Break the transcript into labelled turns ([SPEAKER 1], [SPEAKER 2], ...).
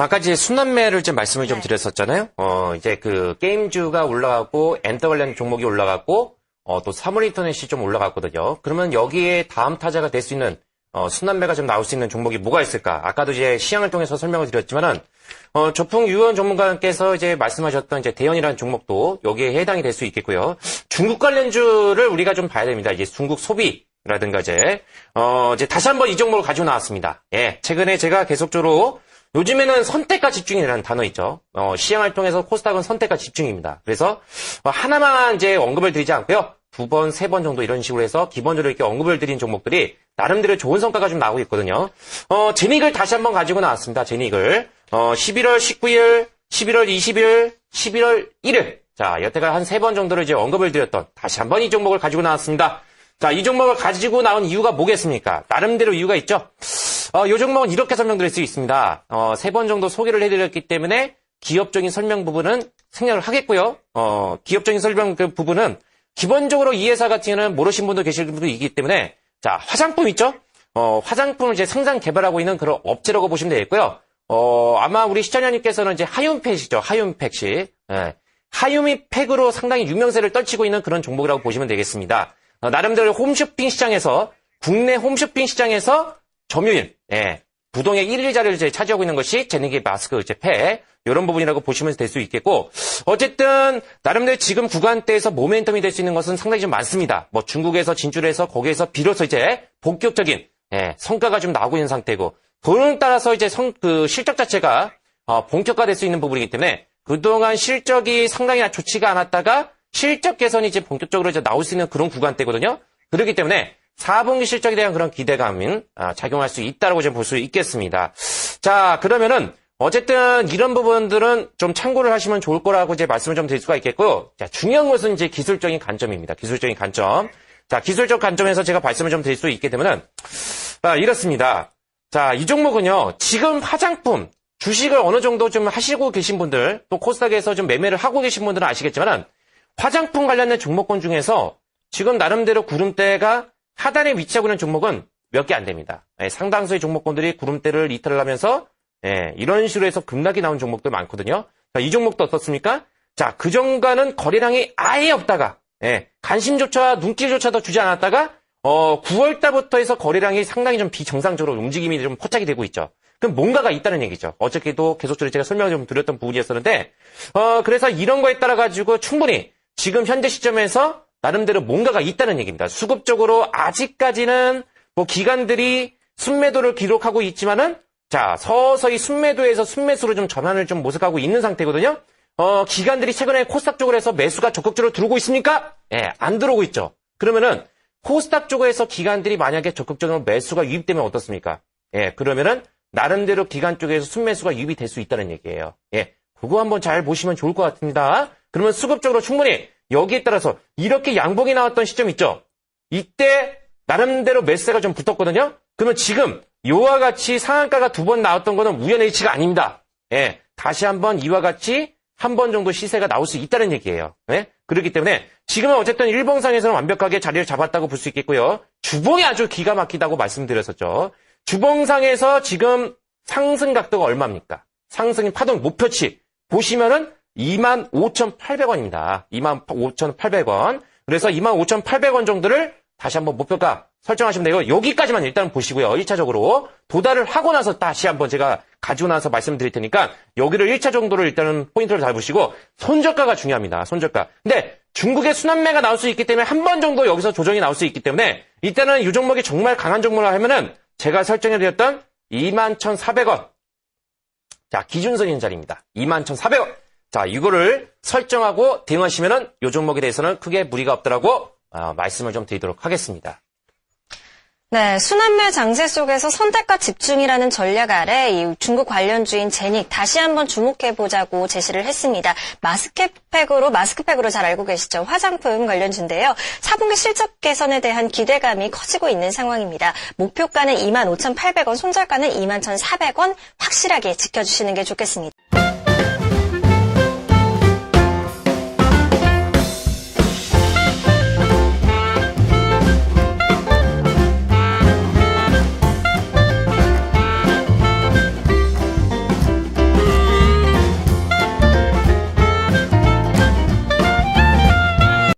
[SPEAKER 1] 아까 이제 순환매를 좀 말씀을 좀
[SPEAKER 2] 네.
[SPEAKER 1] 드렸었잖아요. 어, 이제 그 게임주가 올라가고 엔터 관련 종목이 올라갔고 어, 또 사물 인터넷이 좀 올라갔거든요. 그러면 여기에 다음 타자가 될 수 있는 어, 순환매가 좀 나올 수 있는 종목이 뭐가 있을까? 아까도 이제 시향을 통해서 설명을 드렸지만은 어, 조풍 유원 전문가께서 이제 말씀하셨던 이제 대연이라는 종목도 여기에 해당이 될 수 있겠고요. 중국 관련주를 우리가 좀 봐야 됩니다. 이제 중국 소비라든가 이제 어, 이제 다시 한번 이 종목을 가지고 나왔습니다. 예, 최근에 제가 계속적으로 요즘에는 선택과 집중이라는 단어 있죠. 어, 시향을 통해서 코스닥은 선택과 집중입니다. 그래서 어, 하나만 이제 언급을 드리지 않고요. 두 번, 세 번 정도 이런 식으로 해서 기본적으로 이렇게 언급을 드린 종목들이 나름대로 좋은 성과가 좀 나오고 있거든요. 어, 제닉을 다시 한번 가지고 나왔습니다. 제닉을. 어, 11월 19일, 11월 20일, 11월 1일. 자, 여태까지 한세 번 정도를 이제 언급을 드렸던 다시 한번 이 종목을 가지고 나왔습니다. 자, 이 종목을 가지고 나온 이유가 뭐겠습니까? 나름대로 이유가 있죠. 어, 이 종목은 이렇게 설명드릴 수 있습니다. 어, 세 번 정도 소개를 해드렸기 때문에 기업적인 설명 부분은 생략을 하겠고요. 어, 기업적인 설명 그 부분은 기본적으로 이 회사 같은 경우는 모르신 분도 계실 분들이기 때문에 자, 화장품 있죠? 어, 화장품을 이제 생산 개발하고 있는 그런 업체라고 보시면 되겠고요. 어, 아마 우리 시청자님께서는 이제 하윤팩이죠. 하윤팩시. 예. 하유미팩으로 상당히 유명세를 떨치고 있는 그런 종목이라고 보시면 되겠습니다. 어, 나름대로 홈쇼핑 시장에서 국내 홈쇼핑 시장에서 점유율, 예, 부동의 1위 자리를 이제 차지하고 있는 것이 제네기 마스크 이제 팩 이런 부분이라고 보시면 될 수 있겠고 어쨌든 나름대로 지금 구간대에서 모멘텀이 될 수 있는 것은 상당히 좀 많습니다. 뭐 중국에서 진출해서 거기에서 비로소 이제 본격적인 예, 성과가 좀 나오고 있는 상태고 그에 따라서 이제 성, 그 실적 자체가 어, 본격화될 수 있는 부분이기 때문에 그동안 실적이 상당히 좋지가 않았다가 실적 개선이 이제 본격적으로 이제 나올 수 있는 그런 구간대거든요. 그렇기 때문에 4분기 실적에 대한 그런 기대감은 아, 작용할 수 있다고 좀 볼 수 있겠습니다. 자, 그러면은 어쨌든 이런 부분들은 좀 참고를 하시면 좋을 거라고 이제 말씀을 좀 드릴 수가 있겠고요. 자, 중요한 것은 이제 기술적인 관점입니다. 기술적인 관점. 자, 기술적 관점에서 제가 말씀을 좀 드릴 수 있게 되면은 아, 이렇습니다. 자, 이 종목은요. 지금 화장품 주식을 어느 정도 좀 하시고 계신 분들, 또 코스닥에서 좀 매매를 하고 계신 분들은 아시겠지만은 화장품 관련된 종목군 중에서 지금 나름대로 구름대가 하단에 위치하고 있는 종목은 몇 개 안 됩니다. 예, 상당수의 종목군들이 구름대를 이탈을 하면서 예, 이런 식으로 해서 급락이 나온 종목들 많거든요. 자, 이 종목도 어떻습니까? 자, 그 정가는 거래량이 아예 없다가 예, 관심조차 눈길조차도 주지 않았다가 어, 9월 달부터 해서 거래량이 상당히 좀 비정상적으로 움직임이 좀 포착이 되고 있죠. 그럼 뭔가가 있다는 얘기죠. 어저께도 계속적으로 제가 설명을 좀 드렸던 부분이었었는데, 어, 그래서 이런 거에 따라 가지고 충분히 지금 현재 시점에서 나름대로 뭔가가 있다는 얘기입니다. 수급적으로 아직까지는 뭐 기관들이 순매도를 기록하고 있지만은 자, 서서히 순매도에서 순매수로 좀 전환을 좀 모색하고 있는 상태거든요. 어, 기관들이 최근에 코스닥 쪽으로 해서 매수가 적극적으로 들어오고 있습니까? 예, 안 들어오고 있죠. 그러면은 코스닥 쪽에서 기관들이 만약에 적극적으로 매수가 유입되면 어떻습니까? 예, 그러면은 나름대로 기관 쪽에서 순매수가 유입이 될 수 있다는 얘기예요. 예, 그거 한번 잘 보시면 좋을 것 같습니다. 그러면 수급적으로 충분히 여기에 따라서 이렇게 양봉이 나왔던 시점 있죠? 이때 나름대로 매수세가 좀 붙었거든요? 그러면 지금 이와 같이 상한가가 두 번 나왔던 거는 우연의 일치가 아닙니다. 예, 다시 한번 이와 같이 한 번 정도 시세가 나올 수 있다는 얘기예요. 예? 그렇기 때문에 지금은 어쨌든 일봉상에서는 완벽하게 자리를 잡았다고 볼 수 있겠고요. 주봉이 아주 기가 막히다고 말씀드렸었죠. 주봉상에서 지금 상승 각도가 얼마입니까? 상승인 파동 목표치 보시면은 25,800원입니다. 25,800원. 그래서 25,800원 정도를 다시 한번 목표가 설정하시면 되고 여기까지만 일단 보시고요. 1차적으로 도달을 하고 나서 다시 한번 제가 가지고 나서 말씀드릴 테니까 여기를 1차 정도를 일단은 포인트를 잡으시고 손저가가 중요합니다. 손저가. 근데 중국의 순환매가 나올 수 있기 때문에 한 번 정도 여기서 조정이 나올 수 있기 때문에 이때는 이 종목이 정말 강한 종목을 하면은 제가 설정해 드렸던 21,400원. 자, 기준선인 자리입니다. 21,400원. 자, 이거를 설정하고 대응하시면은 이 종목에 대해서는 크게 무리가 없더라고 어, 말씀을 좀 드리도록 하겠습니다.
[SPEAKER 2] 네, 순환매 장세 속에서 선택과 집중이라는 전략 아래 이 중국 관련주인 제닉 다시 한번 주목해 보자고 제시를 했습니다. 마스크팩으로 마스크팩으로 잘 알고 계시죠? 화장품 관련주인데요. 4분기 실적 개선에 대한 기대감이 커지고 있는 상황입니다. 목표가는 25,800원, 손절가는 21,400원 확실하게 지켜주시는 게 좋겠습니다.